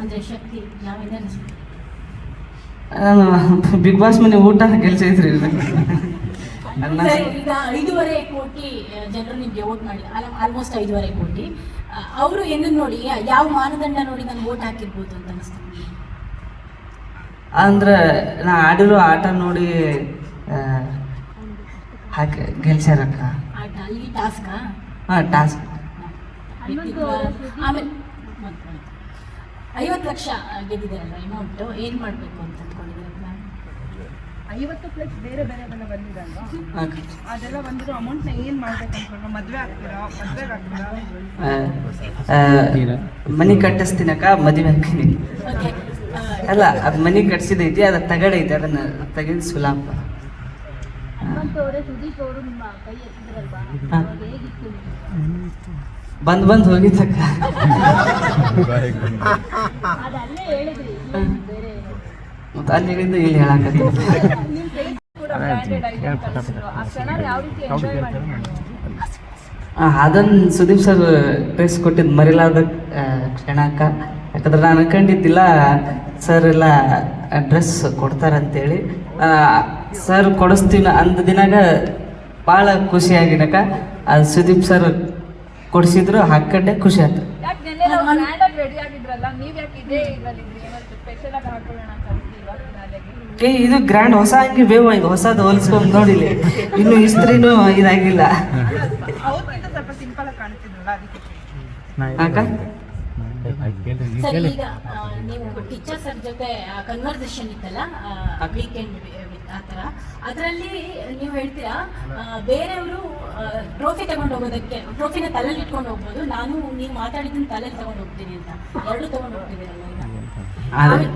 ಅಂದರೆ ಶಕ್ತಿ big boss ಮನೆ ಊಟ ಕೆಲಸ ಐತ್ರಿ ಈಗ ಐದೂವರೆ ಕೋಟಿ ಜನರು ನಿಮ್ಗೆ ವೋಟ್ ಮಾಡಿ ಆಲ್ಮೋಸ್ಟ್ ಐದೂವರೆ ಕೋಟಿ. ಅವರು ಏನನ್ನ ನೋಡಿ ಯಾವ ಮಾನದಂಡ ನೋಡಿ ನಾನು ವೋಟ್ ಹಾಕಿರ್ಬೋದು ಅಂತ ಅನಿಸ್ತು ಅಂದ್ರೆ ನಾ ಆಡಿರೋ ಆಟ ನೋಡಿ ಹಾಕಿ ಗೆಲ್ಸ್ಯಾರಕ್ಕ. ಆಟ ಅಲ್ಲಿ ಟಾಸ್ಕಾ ಹಾಂ ಟಾಸ್ಕ್ ಆಮೇಲೆ ಐವತ್ತು ಲಕ್ಷ ಗೆದ್ದಿದೆ ಅಲ್ಲ ಅಮೌಂಟ್ ಏನು ಮಾಡಬೇಕು ಅಂತ ಅಂದ್ಕೊಂಡಿದ್ದೀರಾ? ಐವತ್ತು ಪ್ಲಸ್ ಬೇರೆ ಬೇರೆ ಬೆಲೆ ಬಂದಿದಲ್ವಾ? ಅದೆಲ್ಲ ಬಂದಿರೋ ಅಮೌಂಟ್ನ ಏನು ಮಾಡ್ಬೇಕು ಅನ್ಕೊಂಡು ಮದುವೆ ಆಗ್ತೀರಾ? ಮದುವೆಗೆ ಆಗ್ತೀರಾ? ಮನಿ ಕಟ್ಟಿಸ್ತೀನಕ್ಕ ಮದುವೆ ಹಾಕ್ತೀನಿ ಅಲ್ಲ ಅದು ಮನೆ ಕಟ್ಸಿದೈತಿ ಅದು ತಗಡೈತಿ ಅದನ್ನ ತೆಗೆದು ಸುಲಾಪ ಸುದೀಪ್ ಅವರು ನಿಮ್ಮ ಕೈ ಎತ್ತಿದ್ರಲ್ವಾ? ಹೇಗಿತ್ತು? ಬಂದ್ ಬಂದ್ ಹೋಗಿ ತಕ್ಕ ಅಲ್ಲೇ ಹೇಳಿದ್ರಿ ಬೇರೆ ಏನು? ಮತ್ತೆ ಅಲ್ಲಿಂದ ಇಲ್ಲಿ ಹೇಳಕ್ಕ ಅದನ್ನ ಸುದೀಪ್ ಸರ್ ಡ್ರೆಸ್ ಕೊಟ್ಟಿದ್ದು ಮರಿಲಾದ ಕ್ಷಣಕ್ಕ. ಯಾಕಂದ್ರೆ ನಾನು ಅನ್ಕೊಂಡಿದ್ದಿಲ್ಲ ಸರ್ ಎಲ್ಲ ಡ್ರೆಸ್ ಕೊಡ್ತಾರಂತೇಳಿ. ಸರ್ ಕೊಡಿಸ್ತೀವಿ ಅಂದ ದಿನಾಗ ಭಾಳ ಖುಷಿಯಾಗಿನಕ ಅದು ಸುದೀಪ್ ಸರ್ ಕೊಡಿಸಿದ್ರು ಹಾಕೊಂಡೆ ಖುಷಿ ಆಯ್ತು. ಯಾಕೆ ನೆನ್ನೆ ನಾವು ಬ್ರ್ಯಾಂಡ್ ರೆಡಿ ಆಗಿದ್ರಲ್ಲ ನೀವ್ ಯಾಕೆ ಇದೇ? ಏ ಗ್ರ್ಯಾಂಡ್ ಹೊಸ ಅಂಗಿ ಬೇವು ಇದು ಹೊಸದು ಹೋಲಿಸ್ಕೊಂಡು ನೋಡಿಲಿ ಇನ್ನು ಇಸ್ತ್ರಿನೂ ಇದಾಗಿಲ್ಲ. ಅವ್ರಿಗಿಂತ ಸ್ವಲ್ಪ ಸಿಂಪಲ್ ಆಗಿ ಕಾಣ್ತಿದ್ರಲ್ಲ ಅದಕ್ಕೆ ಅಕ್ಕ ಸರಿ ಈಗ ನೀವು ಟೀಚರ್ ಸರ್ ಜೊತೆ ಕನ್ವರ್ಸೇಷನ್ ಇತ್ತಲ್ಲ ವೀಕೆಂಡ್ ಆ ಥರ. ಅದರಲ್ಲಿ ನೀವು ಹೇಳ್ತೀರಾ ಬೇರೆಯವರು ಟ್ರೋಫಿ ತಗೊಂಡು ಹೋಗೋದಕ್ಕೆ ಟ್ರೋಫಿನ ತಲೆಯಲ್ಲಿ ಇಟ್ಕೊಂಡು ಹೋಗ್ಬೋದು. ನಾನು, ನೀವು ಮಾತಾಡಿದ್ದನ್ನ ತಲೆಯಲ್ಲಿ ತಗೊಂಡು ಹೋಗ್ತೀನಿ ಅಂತ. ಎರಡು ತಗೊಂಡು ಹೋಗ್ತಿದ್ದೀರಲ್ಲ ಈಗ. ಅದೇ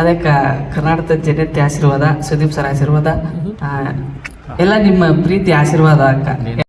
ಅದಕ್ಕೆ ಕರ್ನಾಟಕದ ಜನತೆ ಆಶೀರ್ವಾದ, ಸುದೀಪ್ ಸರ್ ಆಶೀರ್ವಾದ ಎಲ್ಲ ನಿಮ್ಮ ಪ್ರೀತಿ ಆಶೀರ್ವಾದ ಅಕ್ಕ.